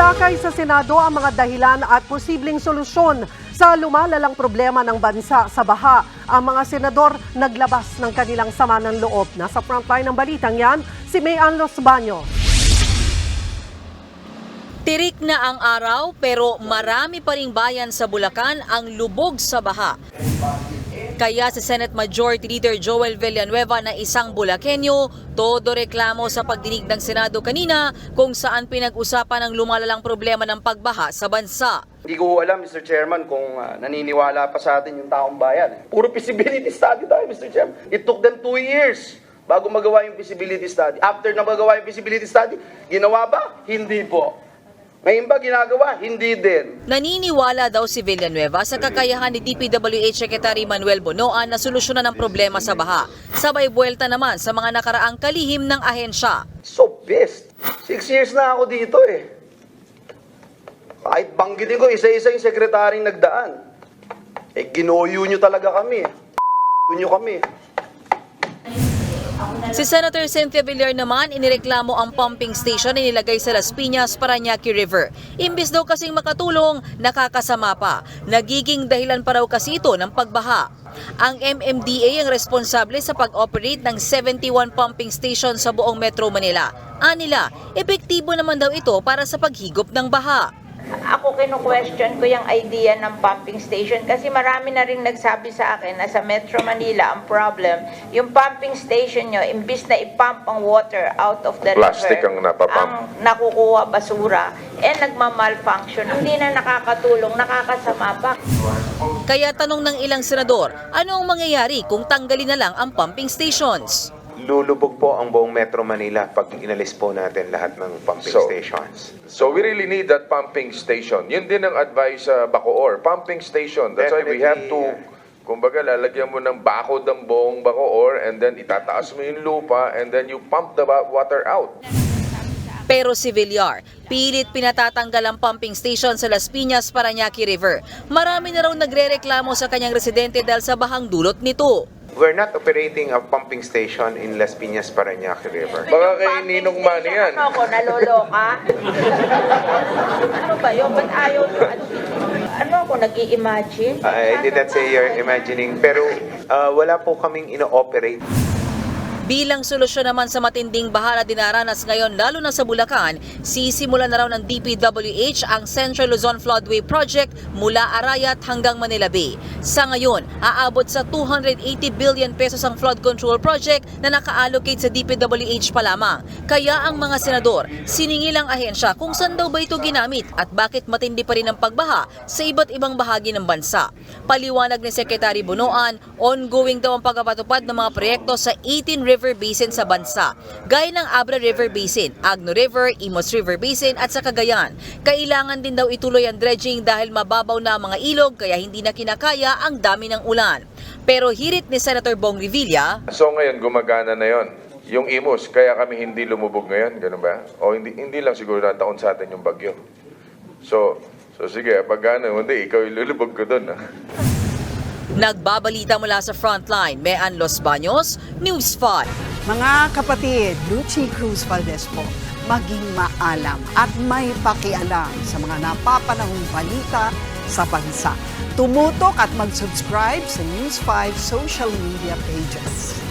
Tinalakay sa Senado ang mga dahilan at posibleng solusyon sa lumalalang problema ng bansa sa baha. Ang mga senador naglabas ng kanilang sama ng loob. Nasa frontline ng balitang yan, si Mayan Los Baños. Tirik na ang araw pero marami pa ring bayan sa Bulacan ang lubog sa baha. Kaya si Senate Majority Leader Joel Villanueva na isang Bulakenyo, todo reklamo sa pagdinig ng Senado kanina kung saan pinag-usapan ang lumalalang problema ng pagbaha sa bansa. Hindi ko alam, Mr. Chairman, kung ah, naniniwala pa sa atin yung taong bayan. Puro feasibility study tayo, Mr. Chairman. It took them two years bago magawa yung feasibility study. After na magawa yung feasibility study, ginawa ba? Hindi po. Ngayon ba ginagawa? Hindi din. Naniniwala daw si Villanueva sa kakayahan ni DPWH Secretary Manuel Bonoan na solusyonan ang problema sa baha. Sabay buwelta naman sa mga nakaraang kalihim ng ahensya. So best. Six years na ako dito eh. Kahit banggitin ko, isa-isa yung sekretaryong nagdaan. Eh, ginoyo nyo talaga kami. eh. nyo kami. Si Senator Cynthia Villar naman inireklamo ang pumping station na nilagay sa Las Piñas, Paranaque River. Imbis daw kasing makatulong, nakakasama pa. Nagiging dahilan pa raw kasi ito ng pagbaha. Ang MMDA ang responsable sa pag-operate ng 71 pumping station sa buong Metro Manila. Anila, epektibo naman daw ito para sa paghigop ng baha. Ako kinu-question ko yung idea ng pumping station kasi marami na rin nagsabi sa akin na sa Metro Manila ang problem, yung pumping station nyo, imbis na ipump ang water out of the Plastic river, ang napapump. ang nakukuha basura, eh nagmamalfunction. Hindi na nakakatulong, nakakasama pa. Kaya tanong ng ilang senador, ano ang mangyayari kung tanggalin na lang ang pumping stations? Lulubog po ang buong Metro Manila pag inalis po natin lahat ng pumping So- stations. So we really need that pumping station. Yun din ang advice sa Bacoor. Pumping station. That's why we have to, Definitely, kumbaga, lalagyan mo ng bakod ng buong Bacoor and then itataas mo yung lupa and then you pump the wa- water out. Pero si Villar, pilit pinatatanggal ang pumping station sa Las Piñas, Paranaque River. Marami na raw nagrereklamo sa kanyang residente dahil sa bahang dulot nito. We're not operating a pumping station in Las Piñas, Parañaque River. Baka kay Ninong Manny yan. Ano ako, naloloka? ano ba yun? Ba't ayaw nyo? Ano, ano ako, nag-i-imagine? I did not say you're imagining, pero uh, wala po kaming ino-operate. Bilang solusyon naman sa matinding baha na dinaranas ngayon lalo na sa Bulacan, sisimula na raw ng DPWH ang Central Luzon Floodway Project mula Arayat hanggang Manila Bay. Sa ngayon, aabot sa 280 billion pesos ang flood control project na naka-allocate sa DPWH pa lamang. Kaya ang mga senador, siningil ang ahensya kung saan daw ba ito ginamit at bakit matindi pa rin ang pagbaha sa iba't ibang bahagi ng bansa. Paliwanag ni Secretary Bunoan, ongoing daw ang pagpapatupad ng mga proyekto sa 18 river basin sa bansa, gaya ng Abra River Basin, Agno River, Imos River Basin at sa Cagayan. Kailangan din daw ituloy ang dredging dahil mababaw na ang mga ilog kaya hindi na kinakaya ang dami ng ulan. Pero hirit ni Senator Bong Revilla, So ngayon, gumagana na yon. Yung imus, kaya kami hindi lumubog ngayon, ganun ba? O hindi, hindi lang siguro nataon sa atin yung bagyo. So, so sige, pag ano, hindi, ikaw ilulubog ko doon. ah. Nagbabalita mula sa frontline, Mean Los Baños, News 5. Mga kapatid, Lucy Cruz Valdez po, maging maalam at may pakialam sa mga napapanahong balita sa bansa. Tumutok at mag-subscribe sa News 5 social media pages.